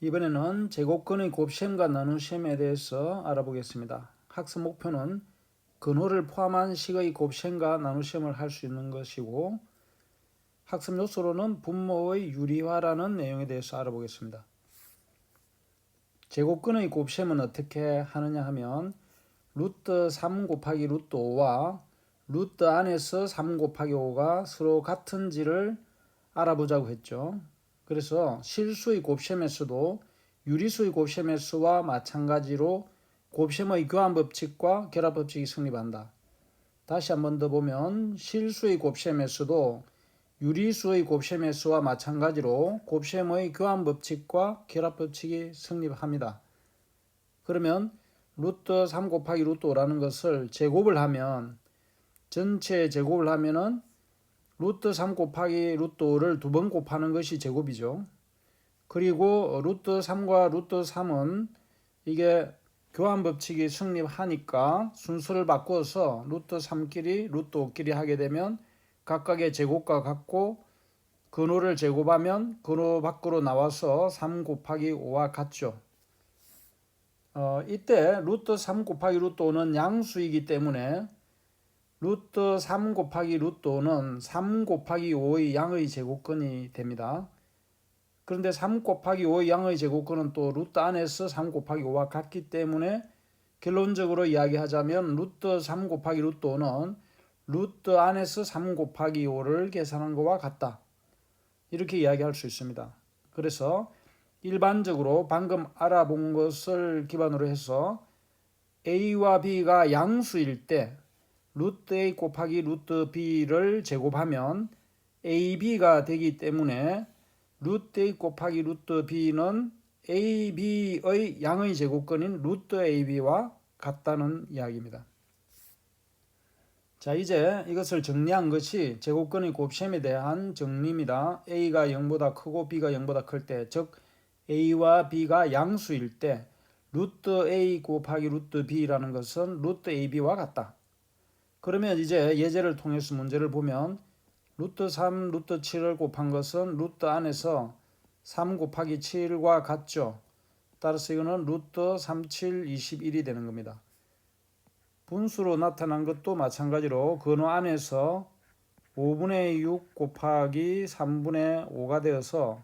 이번에는 제곱근의 곱셈과 나누셈에 대해서 알아보겠습니다. 학습 목표는 근호를 포함한 식의 곱셈과 나누셈을 할 수 있는 것이고 학습 요소로는 분모의 유리화라는 내용에 대해서 알아보겠습니다. 제곱근의 곱셈은 어떻게 하느냐 하면 루트 3 곱하기 루트 5와 루트 안에서 3 곱하기 5가 서로 같은지를 알아보자고 했죠. 그래서 실수의 곱셈에서도 유리수의 곱셈에서와 마찬가지로 곱셈의 교환 법칙과 결합 법칙이 성립한다. 다시 한 번 더 보면 실수의 곱셈에서도 유리수의 곱셈에서와 마찬가지로 곱셈의 교환 법칙과 결합 법칙이 성립합니다. 그러면 루트 3 곱하기 루트 5라는 것을 제곱을 하면 전체 제곱을 하면은 루트 3 곱하기 루트 5를 두 번 곱하는 것이 제곱이죠. 그리고 루트 3과 루트 3은 이게 교환 법칙이 성립하니까 순서를 바꾸어서 루트 3끼리 루트 5끼리 하게 되면 각각의 제곱과 같고 근호를 제곱하면 근호 밖으로 나와서 3 곱하기 5와 같죠. 어, 이때 루트 3 곱하기 루트 5는 양수이기 때문에 루트 3 곱하기 루트 5는 3 곱하기 5의 양의 제곱근이 됩니다. 그런데 3 곱하기 5의 양의 제곱근은 또 루트 안에서 3 곱하기 5와 같기 때문에 결론적으로 이야기하자면 루트 3 곱하기 루트 5는 루트 안에서 3 곱하기 5를 계산한 것과 같다. 이렇게 이야기할 수 있습니다. 그래서 일반적으로 방금 알아본 것을 기반으로 해서 A와 B가 양수일 때 루트 A 곱하기 루트 B를 제곱하면 AB가 되기 때문에 루트 A 곱하기 루트 B는 AB의 양의 제곱근인 루트 AB와 같다는 이야기입니다. 자 이제 이것을 정리한 것이 제곱근의 곱셈에 대한 정리입니다. A가 0보다 크고 B가 0보다 클 때, 즉 A와 B가 양수일 때 루트 A 곱하기 루트 B라는 것은 루트 AB와 같다. 그러면 이제 예제를 통해서 문제를 보면 루트 3 루트 7을 곱한 것은 루트 안에서 3 곱하기 7과 같죠. 따라서 이거는 루트 37 21이 되는 겁니다. 분수로 나타난 것도 마찬가지로 근호 안에서 5분의 6 곱하기 3분의 5가 되어서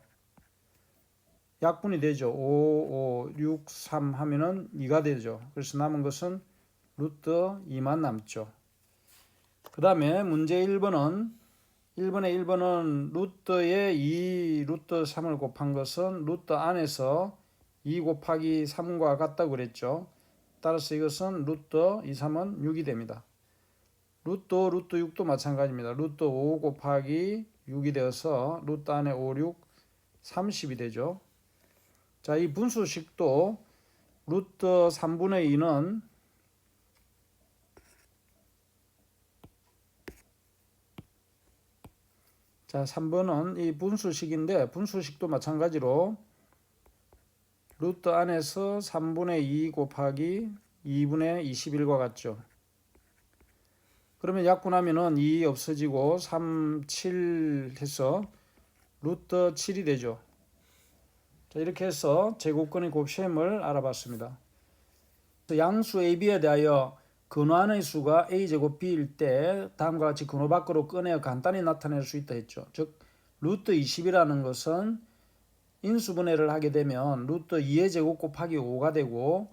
약분이 되죠. 5, 5, 6, 3 하면은 2가 되죠. 그래서 남은 것은 루트 2만 남죠. 그 다음에 문제 1번은 1번에 1번은 루트에 2 루트 3을 곱한 것은 루트 안에서 2 곱하기 3과 같다고 그랬죠. 따라서 이것은 루트 2, 3은 6이 됩니다. 루트 5, 루트 6도 마찬가지입니다. 루트 5 곱하기 6이 되어서 루트 안에 5, 6, 30이 되죠. 자, 이 분수식도 루트 3분의 2는 자, 3번은 이 분수식인데 분수식도 마찬가지로 루트 안에서 3분의 2 곱하기 2분의 21과 같죠. 그러면 약분하면은 2 없어지고 3, 7 해서 루트 7이 되죠. 자, 이렇게 해서 제곱근의 곱셈을 알아봤습니다. 양수 AB에 대하여 근호안의 수가 a제곱 b일 때 다음과 같이 근호 밖으로 꺼내어 간단히 나타낼 수 있다 했죠. 즉 루트 20이라는 것은 인수분해를 하게 되면 루트 2의 제곱 곱하기 5가 되고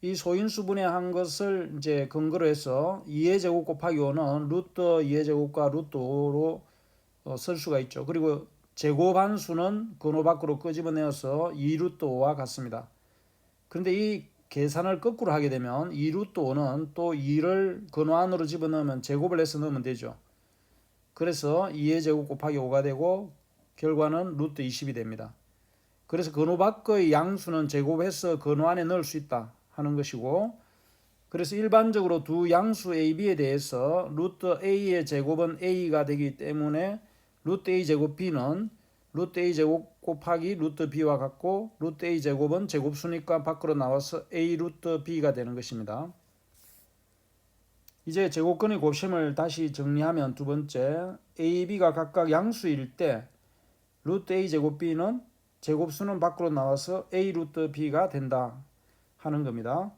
이 소인수분해한 것을 이제 근거로 해서 2의 제곱 곱하기 5는 루트 2의 제곱과 루트 5로 어, 쓸 수가 있죠. 그리고 제곱한 수는 근호 밖으로 끄집어내어서 2루트 5와 같습니다. 그런데 이 계산을 거꾸로 하게 되면 2루트 5는 또 2를 근호 안으로 집어넣으면 제곱을 해서 넣으면 되죠. 그래서 2의 제곱 곱하기 5가 되고 결과는 루트 20이 됩니다. 그래서 근호 밖의 양수는 제곱해서 근호 안에 넣을 수 있다 하는 것이고 그래서 일반적으로 두 양수 A, B에 대해서 루트 A의 제곱은 A가 되기 때문에 루트 A 제곱 B는 루트 A 제곱 곱하기 루트 B와 같고 루트 A 제곱은 제곱수니까 밖으로 나와서 A 루트 B가 되는 것입니다. 이제 제곱근의 곱셈을 다시 정리하면 두 번째 A, B가 각각 양수일 때 루트 A 제곱 B는 제곱수는 밖으로 나와서 a 루트 b가 된다 하는 겁니다.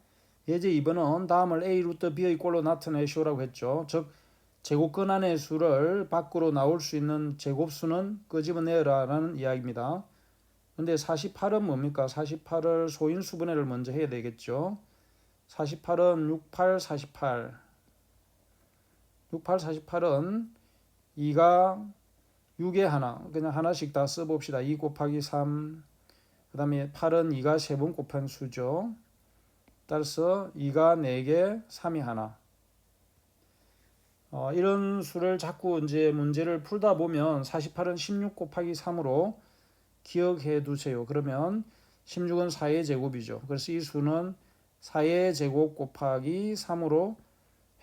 예제 2번은 다음을 a 루트 b의 꼴로 나타내시오라고 했죠. 즉 제곱근 안의 수를 밖으로 나올 수 있는 제곱수는 끄집어내라라는 이야기입니다. 근데 48은 뭡니까? 48을 소인수 분해를 먼저 해야 되겠죠. 48은 68, 48. 68, 48은 2가 6에 하나, 그냥 하나씩 다 써봅시다. 2 곱하기 3. 그 다음에 8은 2가 3번 곱한 수죠. 따라서 2가 4개, 3이 하나. 어, 이런 수를 자꾸 이제 문제를 풀다 보면 48은 16 곱하기 3으로 기억해 두세요. 그러면 16은 4의 제곱이죠. 그래서 이 수는 4의 제곱 곱하기 3으로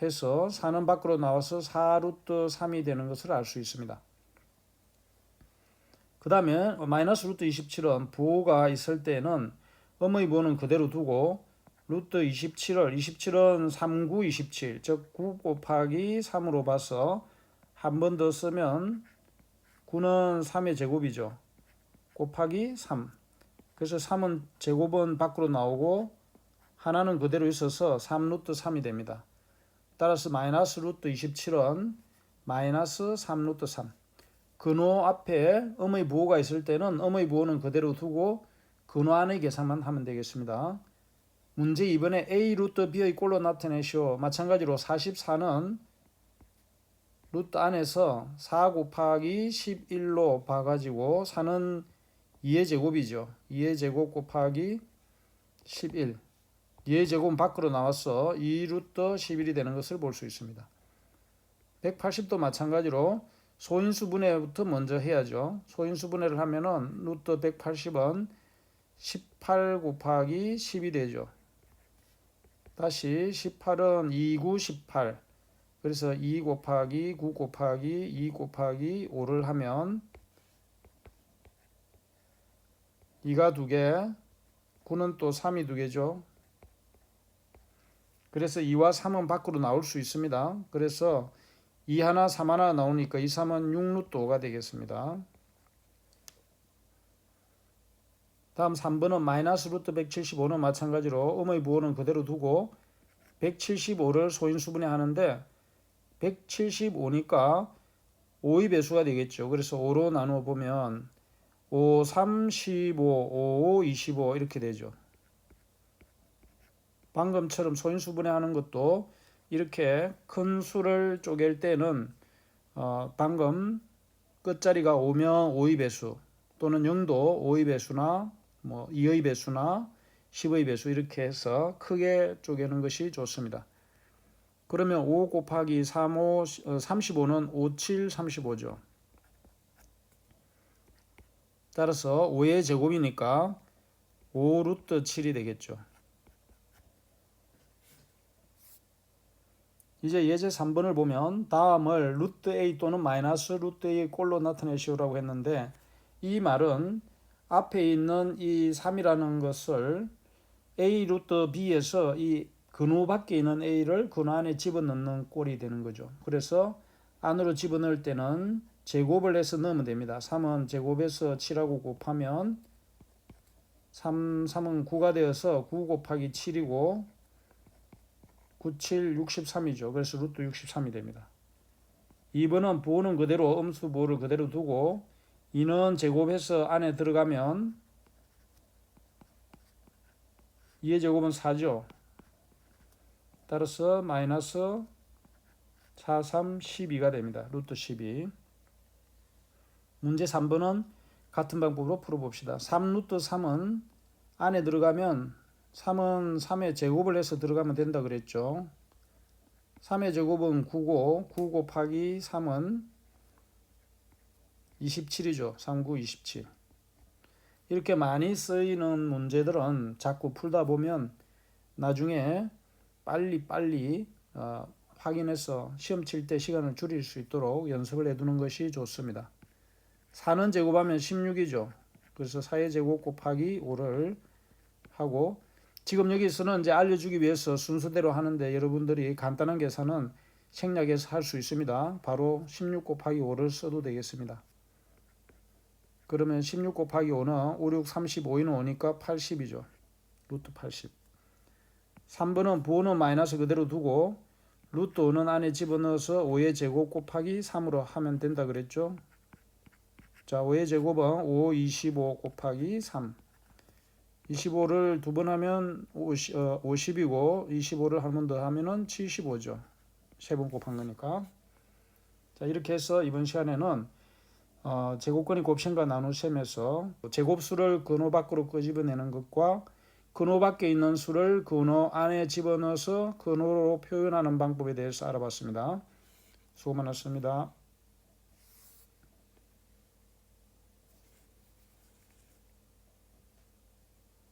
해서 4는 밖으로 나와서 4루트 3이 되는 것을 알 수 있습니다. 그 다음에 마이너스 루트 27은 부호가 있을 때는 음의 부호는 그대로 두고 루트 27을 27은 3, 9, 27, 즉 9 곱하기 3으로 봐서 한 번 더 쓰면 9는 3의 제곱이죠. 곱하기 3. 그래서 3은 제곱은 밖으로 나오고 하나는 그대로 있어서 3 루트 3이 됩니다. 따라서 마이너스 루트 27은 마이너스 3 루트 3. 근호 앞에 음의 부호가 있을 때는 음의 부호는 그대로 두고 근호 안의 계산만 하면 되겠습니다. 문제 2번에 a 루트 b의 꼴로 나타내시오. 마찬가지로 44는 루트 안에서 4 곱하기 11로 봐가지고 4는 2의 제곱이죠. 2의 제곱 곱하기 11. 2의 제곱은 밖으로 나와서 2 루트 11이 되는 것을 볼 수 있습니다. 180도 마찬가지로 소인수 분해부터 먼저 해야죠. 소인수 분해를 하면은 루트 180은 18 곱하기 10이 되죠. 다시 18은 2, 9, 18. 그래서 2 곱하기 9 곱하기 2 곱하기 5를 하면 2가 2개, 9는 또 3이 2개죠. 그래서 2와 3은 밖으로 나올 수 있습니다. 그래서 2 하나 3 하나 나오니까 2, 3은 6루트 5가 되겠습니다. 다음 3번은 마이너스 루트 175는 마찬가지로 음의 부호는 그대로 두고 175를 소인수분해 하는데 175니까 5의 배수가 되겠죠. 그래서 5로 나누어 보면 5, 3, 15, 5, 25 이렇게 되죠. 방금처럼 소인수분해 하는 것도 이렇게 큰 수를 쪼갤 때는 어, 방금 끝자리가 5면 5의 배수 또는 0도 5의 배수나 뭐 2의 배수나 10의 배수 이렇게 해서 크게 쪼개는 것이 좋습니다. 그러면 5 곱하기 3, 5, 35는 5, 7, 35죠. 따라서 5의 제곱이니까 5 루트 7이 되겠죠. 이제 예제 3번을 보면 다음을 루트 a 또는 마이너스 루트 a의 꼴로 나타내시오라고 했는데 이 말은 앞에 있는 이 3이라는 것을 a 루트 b에서 이 근호 밖에 있는 a를 근호 안에 집어넣는 꼴이 되는 거죠. 그래서 안으로 집어넣을 때는 제곱을 해서 넣으면 됩니다. 3은 제곱해서 7하고 곱하면 3, 3은 9가 되어서 9 곱하기 7이고 9, 7, 63이죠. 그래서 루트 63이 됩니다. 2번은 부호는 그대로 음수 부호를 그대로 두고 2는 제곱해서 안에 들어가면 2의 제곱은 4죠. 따라서 마이너스 4, 3, 12가 됩니다. 루트 12. 문제 3번은 같은 방법으로 풀어봅시다. 3 루트 3은 안에 들어가면 3은 3의 제곱을 해서 들어가면 된다 그랬죠. 3의 제곱은 9고 9 곱하기 3은 27이죠. 3, 9, 27. 이렇게 많이 쓰이는 문제들은 자꾸 풀다 보면 나중에 빨리 빨리 어, 확인해서 시험 칠 때 시간을 줄일 수 있도록 연습을 해두는 것이 좋습니다. 4는 제곱하면 16이죠. 그래서 4의 제곱 곱하기 5를 하고 지금 여기서는 이제 알려주기 위해서 순서대로 하는데 여러분들이 간단한 계산은 생략해서 할 수 있습니다. 바로 16 곱하기 5를 써도 되겠습니다. 그러면 16 곱하기 5는 5, 6, 35이는 5니까 80이죠. 루트 80. 3번은 부호는 마이너스 그대로 두고 루트 5는 안에 집어넣어서 5의 제곱 곱하기 3으로 하면 된다 그랬죠. 자, 5의 제곱은 5, 25 곱하기 3. 25를 두 번 하면 50, 어, 50이고 25를 한 번 더 하면은 75죠. 세 번 곱한 거니까. 자, 이렇게 해서 이번 시간에는 어, 제곱근의 곱셈과 나눗셈에서 제곱수를 근호 밖으로 끄집어내는 것과 근호 밖에 있는 수를 근호 안에 집어넣어서 근호로 표현하는 방법에 대해서 알아봤습니다. 수고 많았습니다.